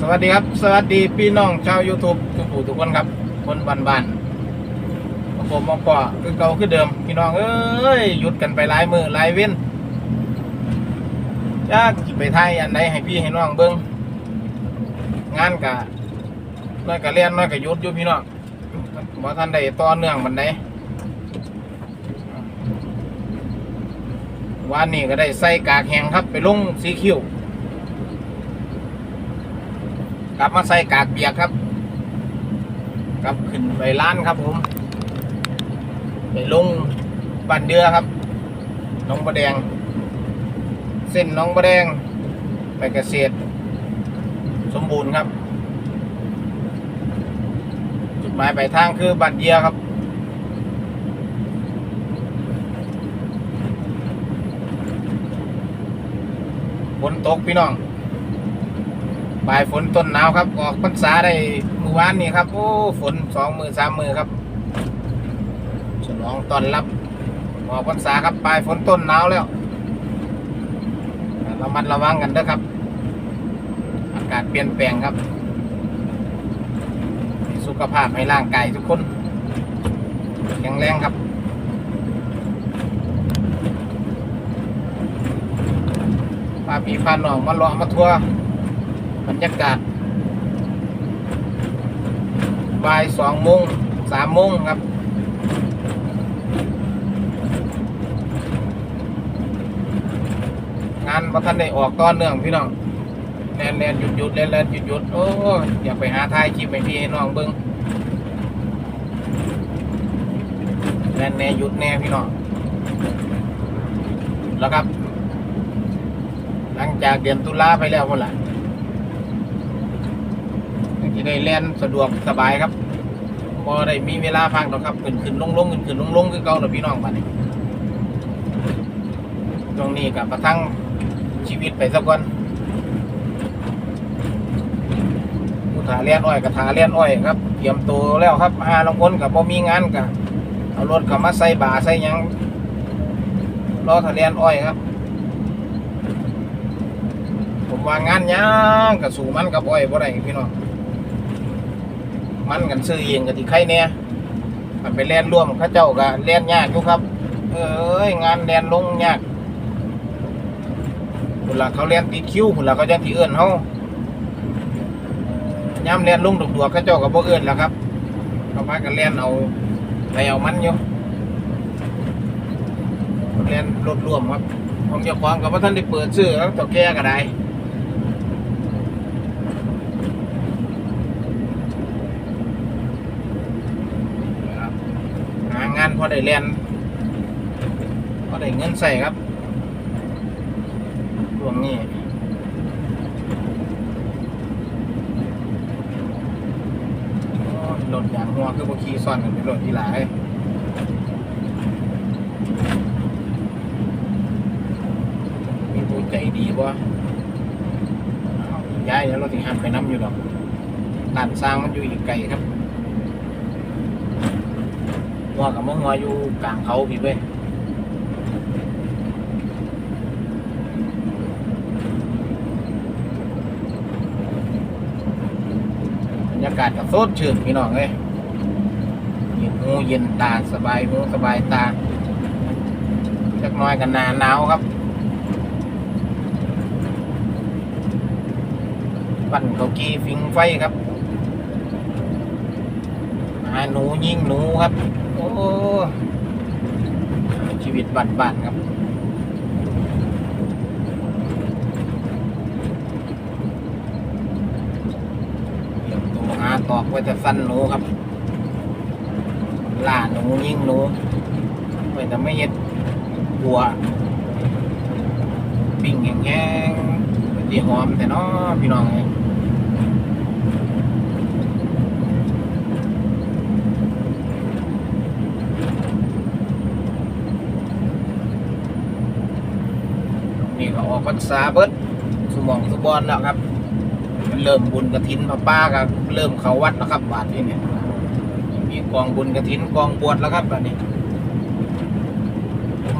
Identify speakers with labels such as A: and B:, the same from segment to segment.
A: สวัสดีครับ สวัสดีพี่น้องชาว YouTube ทุกผู้ทุกคนครับ คนบ้านบ้านๆผมมาปอคือเก่าคือเดิม พี่น้องเอ้ยหยุดกันไปหลายมือหลายเว้นจะกิไปไทยอันใดให้พี่ให้น้องเบิ้งงานกะน้อยกะเรียนน้อยกะหยุดอยู่พี่น้องบ่ทันได้ต่อเนื่องมันไดวันนี้ก็ได้ใส่กากแห้งครับไปลงสีคิ้ว กลับมาใส่กากเปียกครับ กลับขึ้นไปร้านครับผม ไปลงบันเดือครับ น้องประแดง เส้นน้องประแดง ไปเกษตร สมบูรณ์ครับ จุดหมายปลายทางคือบันเดียครับฝนตกพี่น้อง ปลายฝนต้นหนาวครับ ออกพรรษาได้เมื่อวานนี้ครับ โอ้ฝนสองมือสามมือครับฉลองตอนรับออกพรรษาครับปลายฝนต้นหนาวแล้วระมัดระวังกันด้อครับ อากาศเปลี่ยนแปลงครับ สุขภาพให้ร่างกายทุกคนแข็งแรงครับพาพี่พาน้องมาเลาะมาทัวร์ บรรยากาศบ่ายสองโมงสามโมงครับงานประทันได้ออกตอนเนื่องพี่น้องแลนแลนหยุดหยุดแลนแลนหยุดหยุดโอ้ยอยากไปหาทายคลิปให้พี่ให้น้องเบิ้งแลนแน่หยุดแน่พี่น้องแล้วครับ หลังจากเดือนตุลาไปแล้วคนละ ที่ได้เล่นสะดวกสบายครับพอได้มีเวลาพักหรอกครับขึ้นขึ้นลงลงขึ้นขึ้นลงลงคือเก่าแล้วพี่น้องบัดนี้ตรงนี้กับประทังชีวิตไปสักวันผู้ถาเลี้ยนอ้อยกับถาเลี้ยนอ้อยครับเตรียมตัวแล้วครับหาลงคนกับพอมีงานกับเอารถเข้ามาใส่บ่าใส่ยังรอถาเลี้ยนอ้อยครับ ผมว่างานยังกับสู่มันกับอ้อยบ่ได้พี่น้อง มันกันซื้อเองกับที่ใครเนี่ยมันไปแล่นร่วมเข้าเจ้าก็แล่นยากอยู่ครับ เอ้ยงานแล่นลงยากพุ่นละเขาแล่นติดคิวพุ่นละเขาจังที่เอื้อนเฮาย่ำแล่นลงดอกๆเข้าเจ้าก็บ่เอื้อนแล้วครับเขาพากันแล่นเอาไปเอามันอยู่แล่นรถร่วมครับของเจ้าของกับว่าท่านได้เปิดซื้อแล้วต่อแก่ก็ได้ครับหางานพ อได้เรียนพอได้เงินใส่ครับช่วงนี้โอ้ยรถยางหัวคือบคีซ่อนกันเป็นรถที่หลายมีผู้ใจดีว่าย้ายแล้วเราถึงห้ามไปน้ำอยู่ดอกลานสร้างมันอยู่อีกไกลครับ หัวกับมะหัวอยู่กลางเขาพี่เว้ยบรรยากาศกับโซดชื่นพี่น้องเลยเย็นหูเย็นตาสบายหูสบายตาจักน้อยกันหนาหนาวครับปั่นเขากีฟิงไฟครับหาหนูยิงหนูครับ โอ้ชีวิตบ้านบ้านครับเดี๋ยวตัวหาตอกไว้จะสั้นหนูครับล่าหนูยิ่งหนูไว้แต่ไม่เห็ดบัวปิ้งแห้งๆดีหอมแต่น้อพี่น้องเอ้ยนี่ก็ออกพรรษาเบิดสมองสุบอลแล้วครับ เริ่มบุญกระถินพระป้าก็เริ่มเขาวัดนะครับบาทที่เนี่ยมีกองบุญกระถินกองบวชแล้วครับแบบนี้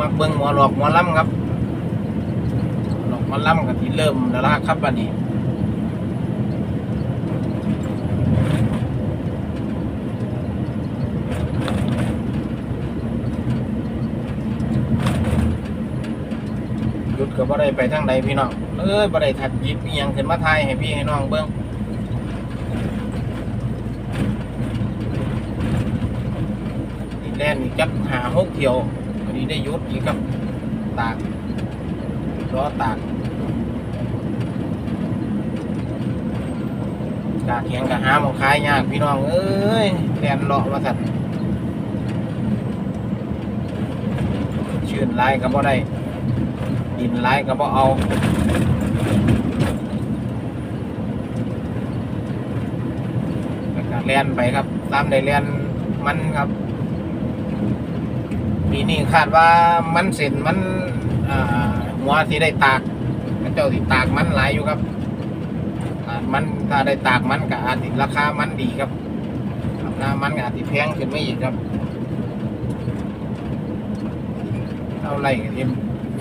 A: มาเบิ้งหมอหลอกหมอลำครับหลอกหมอลำกับที่เริ่มแล้วล่ะครับบันนี้ บ่ได้ไปทางใดพี่น้องเอ้ยบ่ได้ถัดยิบอียังขึ้นมาถ่ายให้พี่ให้น้องเบิ่งอีแล่นอีกจักหาหกเที่ยววันนี้ได้ยุดอีกครับตากล้อตากกากแข็งกะหาหมองขายยากพี่น้องเอ้ยแล่นเลาะมาสั่นชื่นหลายก็บ่ได้ ดินไล่ก็บ่เอาแล้วก็เลียนไปครับ ตามได้เลียนมันครับปีนี้คาดว่ามันเสร็จมันหัวที่ได้ตากพระเจ้าที่ตากมันหลายอยู่ครับมันถ้าได้ตากมันก็อาจสิราคามันดีครับราคามันก็อาจจะแพงขึ้นไม่อีกครับเท่าไรก็เอ็ม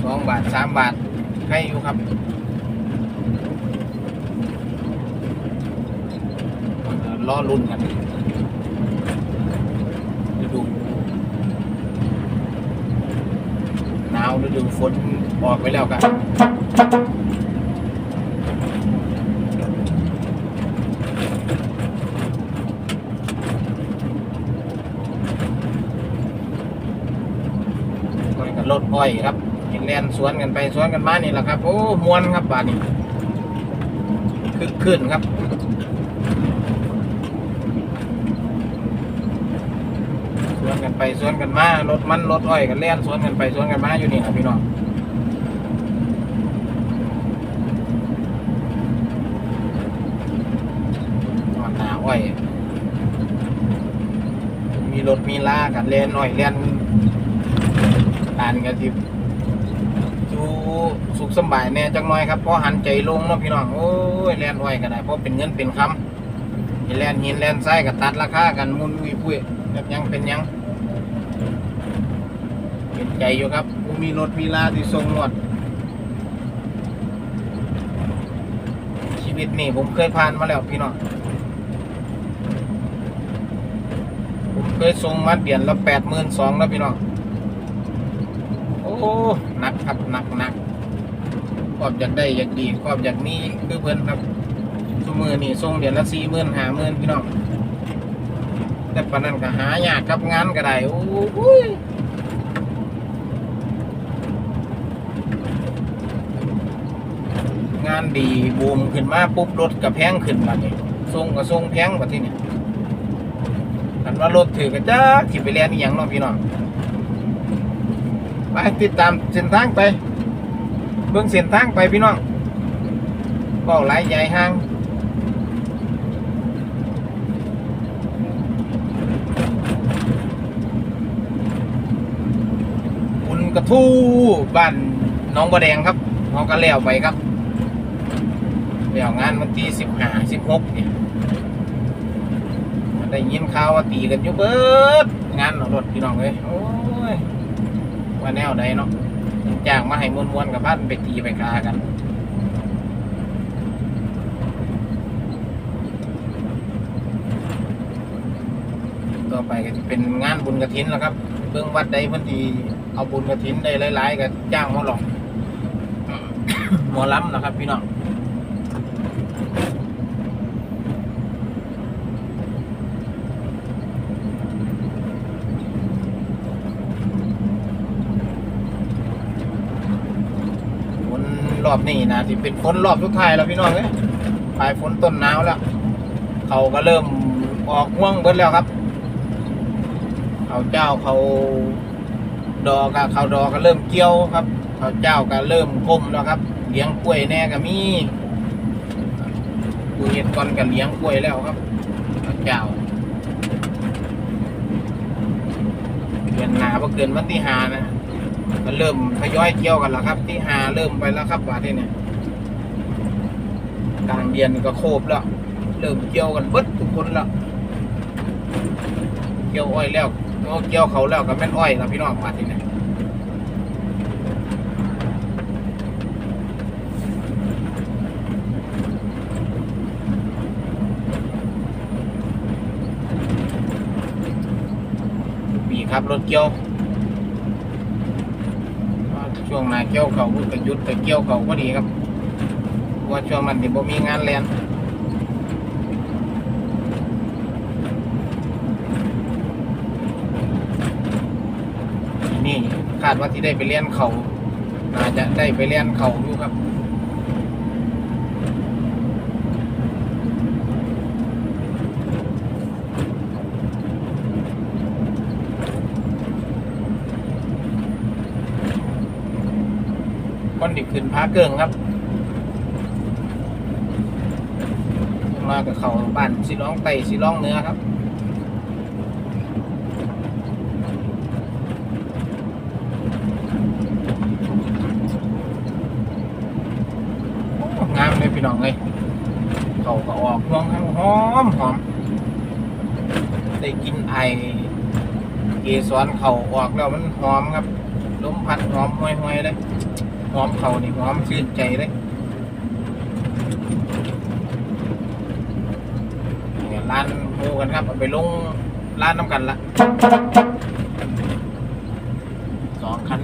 A: สองบาทสามบาทให้อยู่ครับรอรุ่นกันฤดูหนาวฤดูฝนออกไปแล้วกันก็รถอ้อยครับ เห็นแลนสวนกันไปสวนกันมานี่แหละครับ โอ้มวนครับบ้านี้คึกขึ้นครับสวนกันไปสวนกันมารถมันรถอ้อยกันเล่นสวนกันไปสวนกันมาอยู่นี่ครับพี่น้องหนาอ้อย มีรถมีลากันเล่นอ้อยเล่นอ่านกันที่ สุขสบายแน่จังน้อยครับเพราะหันใจลงเนาะพี่น้องโอ้ยเล่นอ้ก็ได้เพราะเป็นเงินเป็นคำแลนหินแลนไส้กับตัดราคากันมุนวุยปุ้ยแบบยังเป็นยังเป็นใจอยู่ครับมีรถมีลาที่ทรงหมดชีวิตนี่ผมเคยผ่านมาแล้วพี่น้องผมเคยส่งมาเดือนละแปดหมื่นสองแล้วพี่น้องโอ้หนักครับหนักหนัก ความอยากได้อยากดีความอยากมีคือเพื่อนครับทุกมือนี่ส่งเดือนละสี่หมื่นห้าหมื่นพี่น้องแต่ปานนั้นก็หายากครับงานก็ได้โอ้ยงานดีบูมขึ้นมาปุ๊บรถก็แพงขึ้นมาเนี่ยส่งก็ส่งแพงกว่าที่นี่อันว่ารถถือก็จ้าที่ไปเรียนอหย่างน้องพี่น้องไปติดตามเส้นทางไป เบิ่งเส้นทางไปพี่น้องเบ้าหลายใหญ่ห้างบุญกระทู้บ้านน้องบัวแดงครับเขาก็แล้วไปครับแล้วงานวันที่สิบห้าสิบหกเนี่ยได้ยินข่าวว่าตีกันอยู่เบิดงานรถพี่น้องเลยโอ้ยว่าแนวใดเนาะ จ้างมาให้มวนๆกับบ้านไปตีไปกากันต่อไปก็จะเป็นงานบุญกระถินแล้วครับ เบื้องวัดใดเพื้นทีเอาบุญกระถินได้หลายๆก็จ้างหมาหลอกหมอล้ำนะครับ พี่น้องฝน รอบนี้นะที่เป็นฝนรอบทุกทายแล้วพี่น้องเอ้ยปลายฝนต้นหนาวแล้ว เขาก็เริ่มออกห่วงเบิดแล้วครับ เขาเจ้าเขาดอกกับเขาดอกก็เริ่มเกี่ยวครับ เขาเจ้าก็เริ่มก้มแล้วครับเลี้ยงกล้วยแน่ก็มีกูเห็นก่อนก็เลี้ยงกล้วยแล้วครับเขาเจ้าเดือนหนาพอเกินวันที่หานะ ก็เริ่มทยอยเกี่ยวกันแล้วครับ ที่หาเริ่มไปแล้วครับว่าที่เนี่ยกลางเดือนก็โคบแล้ว เริ่มเกี่ยวกันเบิดทุกคนแล้วเกี่ยวอ้อยแล้วเอาเกี่ยวเขาแล้วก็แม่นอ้อยแล้วพี่น้องมาที่นี่ปีครับรถเกี่ยว ช่วงนาเกี่ยวเขาพุ่นก็หยุดไปเกี่ยวเขาก็ดีครับเพราะว่าช่วงนั้นที่บ่มีงานแลนนี่คาดว่าที่ได้ไปเลี้ยนเขาอาจจะได้ไปเลี้ยนเขาอยู่ครับ ดิขึ้นพาเกิงครับมากับเขาบ้านสิร้องไตสิร้องเนื้อครับงามเลยพี่น้องเลยเขาก็ออกห่วงทั้งหอมหอมได้กินไอเกสรเขาออกแล้วมันหอมครับลมพัดหอมห่วยๆเลย หอมเขานี่หอมชื่นใจเลยเนี่ยร้านหมูกันครับเอาไปลงร้านน้ำกันละสองคัน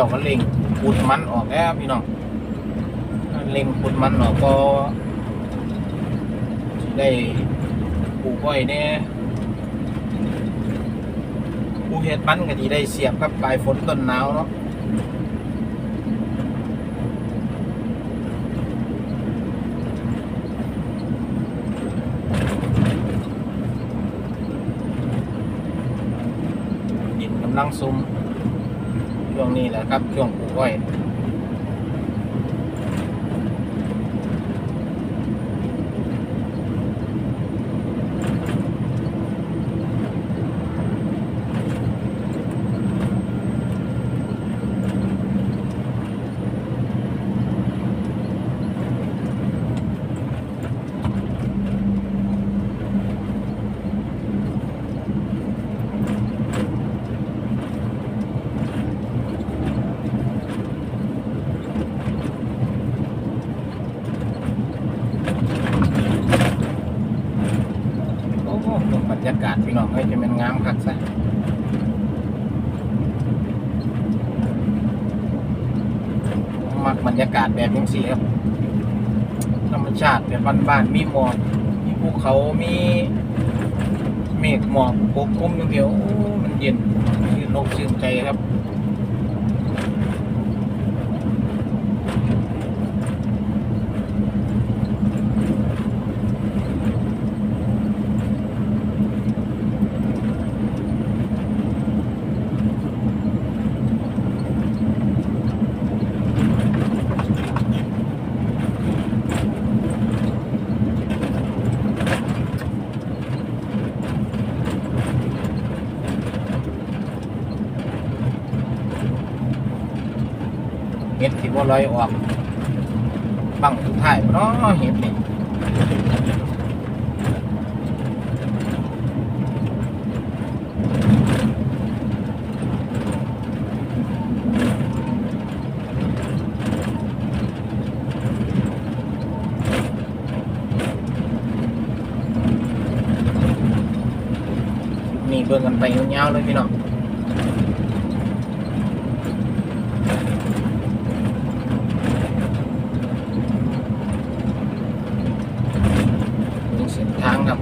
A: จ้าก็เล็งขุดมันออกแล้วพี่น้องเล็งขุดมันออกก็ได้ปลูกอ้อยเนี่ยผู้เฮ็ดมันก็ที่ได้เสียบครับปลายฝนต้นหนาวเนาะดินกำลังซุ่ม ช่วงนี้แหละครับช่วงปลูกอ้อยโอ้โหบรรยากาศพี่น้องเอ้ยจะเป็นงามคักซะมักบรร ยากาศแบบนี้สิครับ ธรรมชาติแบบบ้านๆมีหมอกมีภูเขา มีเมฆหมอกปกคลุมอยู่เดียวมันเย็นชื่นอกชื่นใจครับ เห็ดที่ว่าลอยออกบังสุดท้ายเนาะเห็ดนี่นี่เบิ่งกันไปยาวๆเลยพี่น้อง มีเส้นทางครับ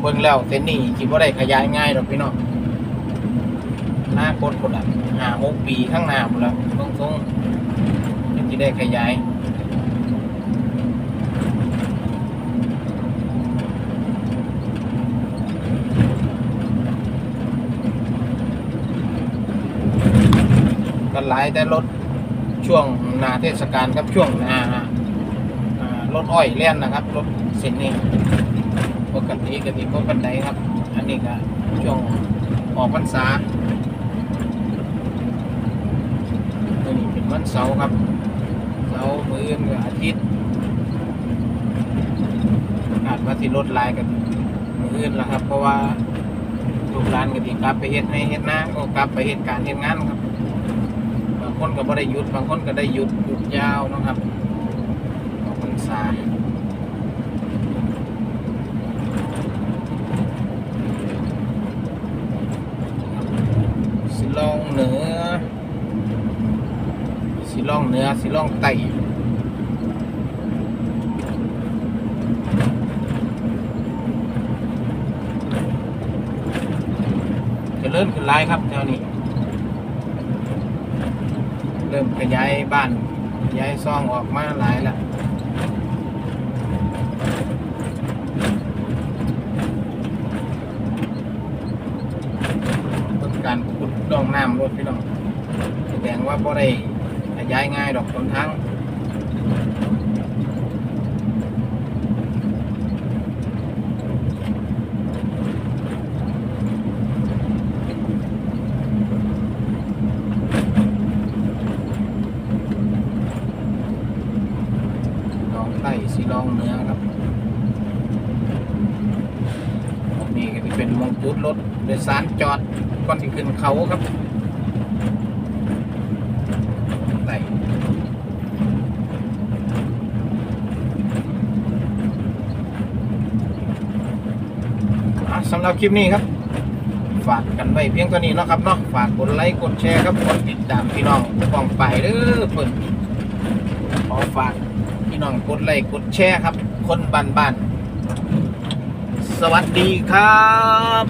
A: เบิ่งแล้วเส้นนี้คิดว่าได้ขยายง่ายหรอกพี่น้องหน้าโคตรคนละห้าหกปีข้างหน้าหมดแล้วตรงตรงๆที่ได้ขยายกันหลายแต่รถช่วงหนาเทศกาลครับช่วงหนา รถอ้อยเล่นนะครับรถเส้นนี้ปกติกติพวกปันไดครับ อันนี้ก็ช่วงออกพรรษาตัวนี้เป็นวันเสาร์ครับเสาร์มื้ออื่นกับอาทิตย์อาจว่าที่รถลายกันมื้อนละครับ เพราะว่าลูกหลานก็ที่กลับไปเฮ็ดให้เฮ็ดนาก็กลับไปเฮ็ดการเฮ็ดงานครับบางคนก็บ่ได้หยุดบางคนก็ได้หยุดหยุดยาวนะครับออกพรรษา สิลองเหนือ สิ ลองเหนือสิลองไต่จะเริ่มขึ้นไลายครับแนวนี้ เริ่มขยายบ้านขยายซ่องออกมาหลายแล้วเพิ่งการขุดดองน้ำรถพี่น้องแสดงว่าบ่ได้ ย้ายง่ายดอกต้นทางลองใต้สิลองเนื้อครับนี้ก็จะเป็นมงกุฎรถโดยสารจอดก่อนที่ขึ้นเขาครับ ไต่อะสำหรับคลิปนี้ครับ ฝากกันไว้เพียงเท่านี้นะครับเนาะฝากกดไลค์กดแชร์ครับกดติดตามพี่น้องกองไปเด้อเพิ่นขอฝากพี่น้องกดไลค์กดแชร์ครับ คนบ้านบ้านๆสวัสดีครับ